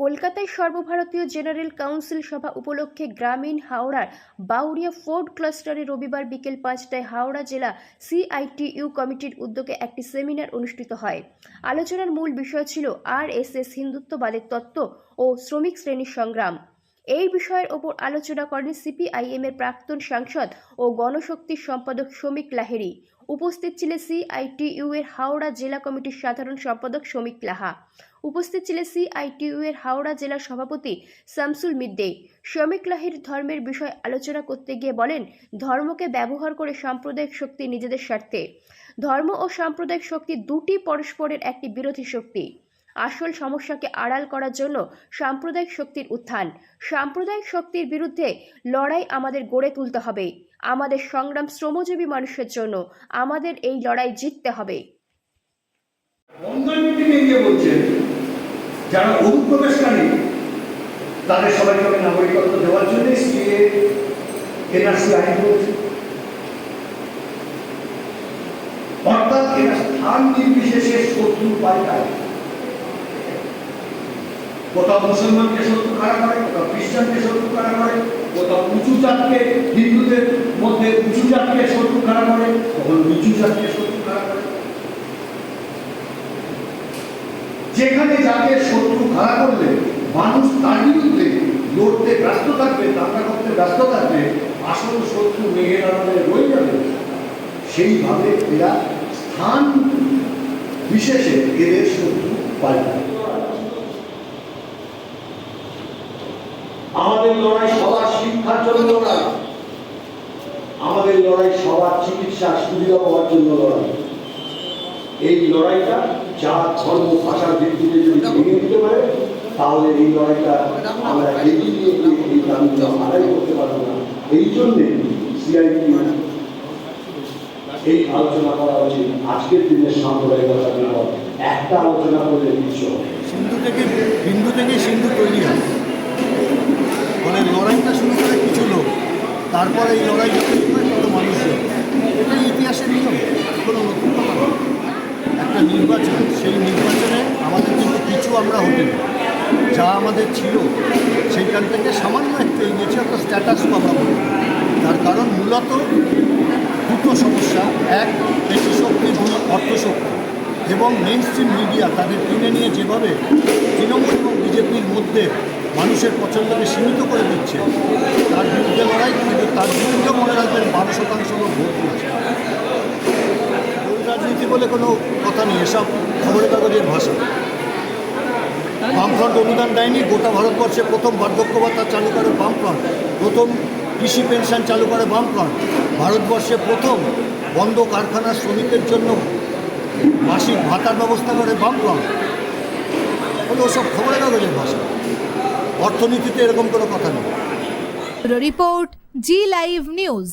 কলকাতায় সর্বভারতীয় general council সভা উপলক্ষে গ্রামীণ হাওড়ার বাউরিয়া ফোর্ড ক্লাস্টারে রবিবার বিকেল পাঁচটায় হাওড়া জেলা সিআইটিইউ কমিটির উদ্যোগে একটি সেমিনার অনুষ্ঠিত হয়। আলোচনার মূল বিষয় ছিল আর এস এস হিন্দুত্ববাদের তত্ত্ব ও শ্রমিক শ্রেণির সংগ্রাম। এই বিষয়ের ওপর আলোচনা করেন সিপিআইএম এর প্রাক্তন সাংসদ ও গণশক্তির সম্পাদক শ্রমিক লাহেরি উপস্থিত ছিলেন সিআইটিইউ এর হাওড়া জেলা কমিটির সাধারণ সম্পাদক শ্রমিক লাহা। উপস্থিত ছিলেন সিআইটিইউ এর হাওড়া জেলার সভাপতি শামসুল মিদ্দে। শ্রমিক লাহির ধর্মের বিষয় আলোচনা করতে গিয়ে বলেন, ধর্মকে ব্যবহার করে সাম্প্রদায়িক শক্তি নিজেদের স্বার্থে। ধর্ম ও সাম্প্রদায়িক শক্তি দুটি পরস্পরের একটি বিরোধী শক্তি। আসল সমস্যাকে আড়াল করার জন্য সাম্প্রদায়িক শক্তির উত্থান। সাম্প্রদায়িক শক্তির বিরুদ্ধে লড়াই আমাদের গড়ে তুলতে হবে। আমাদের সংগ্রাম শ্রমজীবী মানুষের জন্য আমাদের এই লড়াই জিততে হবে। যারা অনুপ্রবেশকারী, তাদের সবাইকে নাগরিকত্ব দেওয়ার জন্য সিএ এনআরসি আইন করেছে অর্থাৎ এরা স্থান নির্বিশেষে শত্রু পাল্টায়। কোথাও মুসলমানকে শত্রু খাড়া করে, কোথাও খ্রিস্টানকে শত্রু খাড়া করে, কোথাও উঁচু জাতকে হিন্দুদের মধ্যে উঁচু জাতকে শত্রু খাড়া করে, কখনো নিচু জাতকে শত্রু খাড়া করে। যেখানে যাকে শত্রু খাড়া করলে, মানুষ তার বিরুদ্ধে লড়তে ব্যস্ত থাকবে দাঙ্গা করতে ব্যস্ত থাকবে, আসল শত্রু মেঘের আড়ালে রয়ে যাবে। সেইভাবে এরা স্থান বিশেষে এদের শত্রু পাল্টায় আমাদের লড়াই সবার শিক্ষার জন্য লড়াই। আমাদের লড়াই সবার চিকিৎসা সুবিধা পাওয়ার জন্য লড়াই। এই লড়াইটা যা ধর্ম, ভাষার ভিত্তিতে যদি ভেঙে দিতে পারে, তাহলে এই লড়াইটা আমরা এগিয়ে গিয়ে এই দাবিটা আদায় করতে পারব না। এই জন্যে সিআইটি এই আলোচনা করা উচিত। আজকের দিনের সাম্প্রদায়িকতার উপর একটা আলোচনা করলে হবে। সিন্ধু থেকে বিন্দু থেকে সিন্ধু তৈরি হয় ফলে লড়াইটা শুরু করে কিছু লোক। তারপরে এই লড়াই যত শুরু হয় তত মানুষজন। এটাই ইতিহাসের নিয়ম, কোনো নতুন কথা। একটা নির্বাচন, সেই নির্বাচনে আমাদের কিন্তু কিছু আমরা হটিনি যা আমাদের ছিল, সেইখান থেকে সামান্য একটু এগিয়েছে একটা স্ট্যাটাস আমরা বলি। তার কারণ মূলত দুটো সমস্যা। এক পেশি শক্তি দুই অর্থশক্তি এবং মেন স্ট্রিম মিডিয়া তাদের কিনে নিয়ে যেভাবে তৃণমূল এবং বিজেপির মধ্যে মানুষের পছন্দকে সীমিত করে দিচ্ছে, তার বিরুদ্ধে লড়াই কিন্তু তার বিরুদ্ধে মনে রাখবেন বারো শতাংশ লোক ভোট দিয়েছে। রাজনীতি বলে কোনো কথা নেই, এসব খবরের কাগজের ভাষা। বামফ্রন্ট অনুদান দেয়নি, গোটা ভারতবর্ষে প্রথম বার্ধক্য ভাতা চালু করে বামফ্রন্ট, প্রথম কৃষি পেনশন চালু করে বামফ্রন্ট, ভারতবর্ষে প্রথম বন্ধ কারখানার শ্রমিকের জন্য মাসিক ভাতার ব্যবস্থা করে বামফ্রন্ট। ওসব খবরের কাগজের ভাষা। অর্থনীতিতে এরকম কোনো কথা নেই। Report Zee live news.